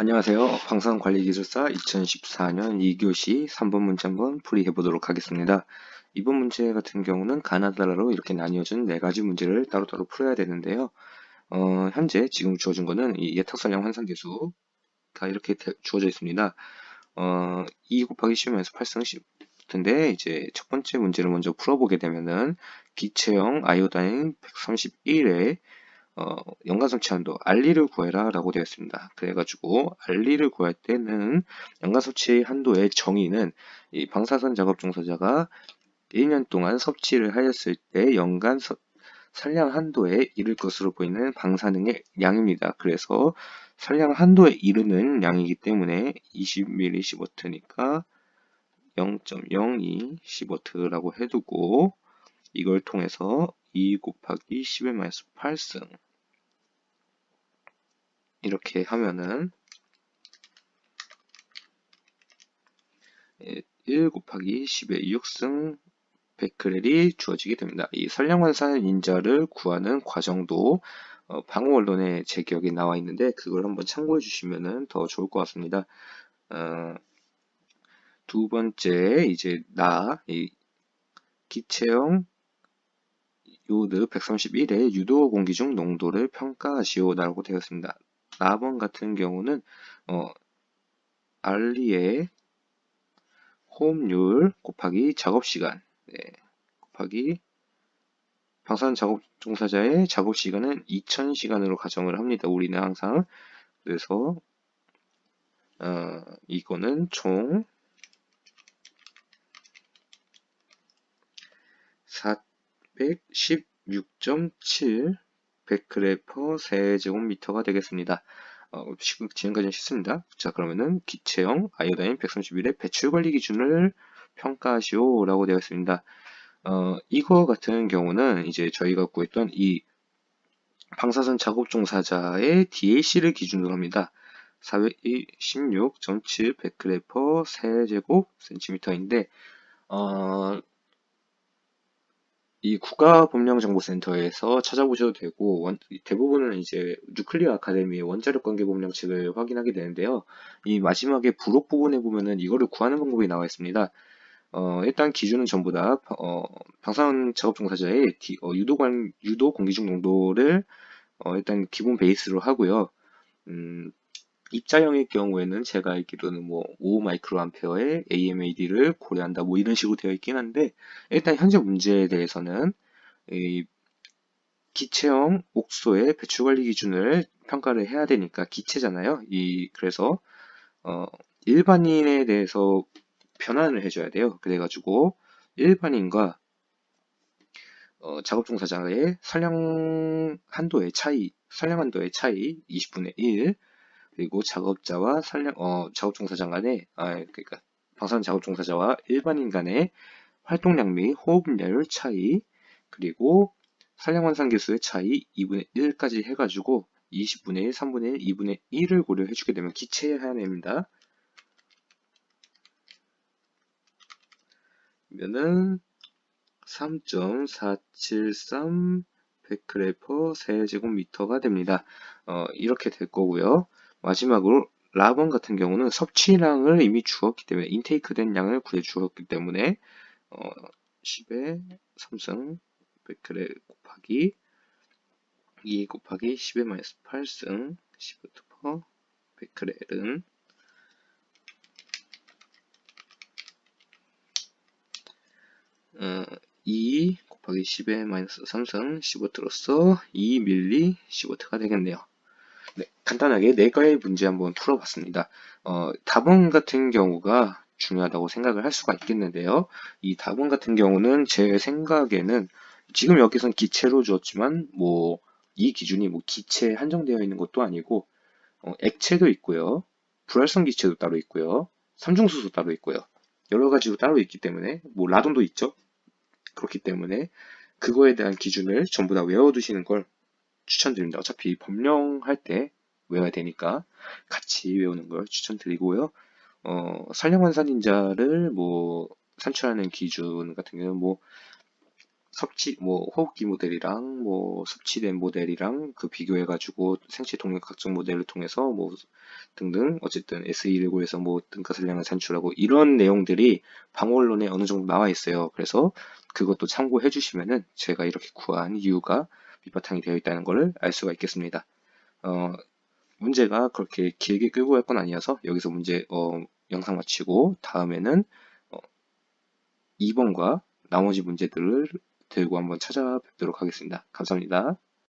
안녕하세요. 방산관리기술사 2014년 2교시 3번 문제 한번 풀이해 보도록 하겠습니다. 이번 문제 같은 경우는 가나다라로 이렇게 나뉘어진 네 가지 문제를 따로따로 풀어야 되는데요. 어, 현재 지금 주어진 거는 이 예탁선량 환산계수가 이렇게 대- 주어져 있습니다. 어, 2 곱하기 10에서 8승 10인데 이제 첫 번째 문제를 먼저 풀어보게 되면은 기체형 아이오다인 131에 어, 연간섭취 한도 알리를 구해라 라고 되어 있습니다. 그래가지고 알리를 구할 때는 연간섭취 한도의 정의는 이 방사선 작업 종사자가 1년 동안 섭취를 하였을 때 연간 섭- 산량 한도에 이를 것으로 보이는 방사능의 양입니다. 그래서 산량 한도에 이르는 양이기 때문에 20ml 10W니까 0.02 10W라고 해두고 이걸 통해서 2 곱하기 10의 8승 이렇게 하면은 1 곱하기 10의 6승 100크렐이 주어지게 됩니다. 이 선량환산 인자를 구하는 과정도 어, 방어 언론의 제격에 나와 있는데 그걸 한번 참고해 주시면 더 좋을 것 같습니다. 어, 두 번째 이제 나 이 기체형 요드 131의 유도 공기 중 농도를 평가하시오라고 되어 있습니다. 4번 같은 경우는 어, 알리의 호흡률 곱하기 작업시간 네, 곱하기 방사선 작업 종사자의 작업 시간은 2000시간으로 가정을 합니다. 우리는 항상 그래서 어, 이거는 총 416.7 100g 세제곱미터가 되겠습니다. 어, 지금까지는 쉽습니다. 자, 그러면은 기체형 아이오다인 131의 배출 관리 기준을 평가하시오 라고 되어 있습니다. 어, 이거 같은 경우는 이제 저희가 구했던 이 방사선 작업 종사자의 DAC를 기준으로 합니다. 416.7 100g 세제곱 센티미터인데 어, 이 국가법령정보센터에서 찾아보셔도 되고 원, 대부분은 이제 뉴클리어 아카데미의 원자력 관계 법령책을 확인하게 되는데요. 이 마지막에 부록 부분에 보면은 이거를 구하는 방법이 나와 있습니다. 어, 일단 기준은 전부 다 어, 방사선 작업 종사자의 디, 어, 유도관 유도 공기 중 농도를 어, 일단 기본 베이스로 하고요. 음, 입자형의 경우에는 제가 알기로는 뭐 5 마이크로암페어의 AMAD를 고려한다 뭐 이런 식으로 되어 있긴 한데 일단 현재 문제에 대해서는 이 기체형 옥소의 배출 관리 기준을 평가를 해야 되니까 기체잖아요. 이 그래서 어 일반인에 대해서 변환을 해줘야 돼요. 그래가지고 일반인과 어, 작업 종사자의 산량 한도의 차이, 산량 한도의 차이 20분의 1 그리고 작업자와 산량, 어, 작업 종사자 간의, 아, 그러니까 방사선 작업 종사자와 일반인 간의 활동량 및 호흡률 차이, 그리고 산량 환산 계수의 차이 2분의 1까지 해가지고 20분의 1, 3분의 1, 2분의 1을 고려해 주게 되면 기체의 하나입니다. 면은 3.473 100g 세제곱미터가 됩니다. 어, 이렇게 될 거고요. 마지막으로 라번 같은 경우는 섭취량을 이미 주었기 때문에 인테이크된 양을 구해 주었기 때문에 어, 10의 3승 100g 곱하기 2 곱하기 10의 마이너스 8승 10부터 100g은 어, 2 곱하기 10의 마이너스 3승 15트로서 2밀리 15트가 되겠네요. 네, 간단하게 네 가지 문제 한번 풀어봤습니다. 어, 답은 같은 경우가 중요하다고 생각을 할 수가 있겠는데요. 이 답은 같은 경우는 제 생각에는 지금 여기선 기체로 주었지만 뭐 이 기준이 뭐 기체에 한정되어 있는 것도 아니고 어, 액체도 있고요. 불활성 기체도 따로 있고요. 삼중수소 따로 있고요. 여러 가지로 따로 있기 때문에 뭐 라돈도 있죠. 그렇기 때문에 그거에 대한 기준을 전부 다 외워두시는 걸 추천드립니다. 어차피 법령할 때 외워야 되니까 같이 외우는 걸 추천드리고요. 어, 산량환산 인자를 뭐 산출하는 기준 같은 경우는 뭐 섭취 뭐 호흡기 모델이랑 뭐 섭취된 모델이랑 그 비교해 가지고 생체 동력 각종 모델을 통해서 뭐 등등 어쨌든 SE119에서 뭐 등가슬량을 산출하고 이런 내용들이 방어론에 어느 정도 나와 있어요. 그래서 그것도 참고해 주시면은 제가 이렇게 구한 이유가 밑 바탕이 되어 있다는 것을 알 수가 있겠습니다. 어, 문제가 그렇게 길게 끌고 갈 건 아니어서 여기서 문제 어, 영상 마치고 다음에는 어, 2번과 나머지 문제들을 들고 한번 찾아뵙도록 하겠습니다. 감사합니다.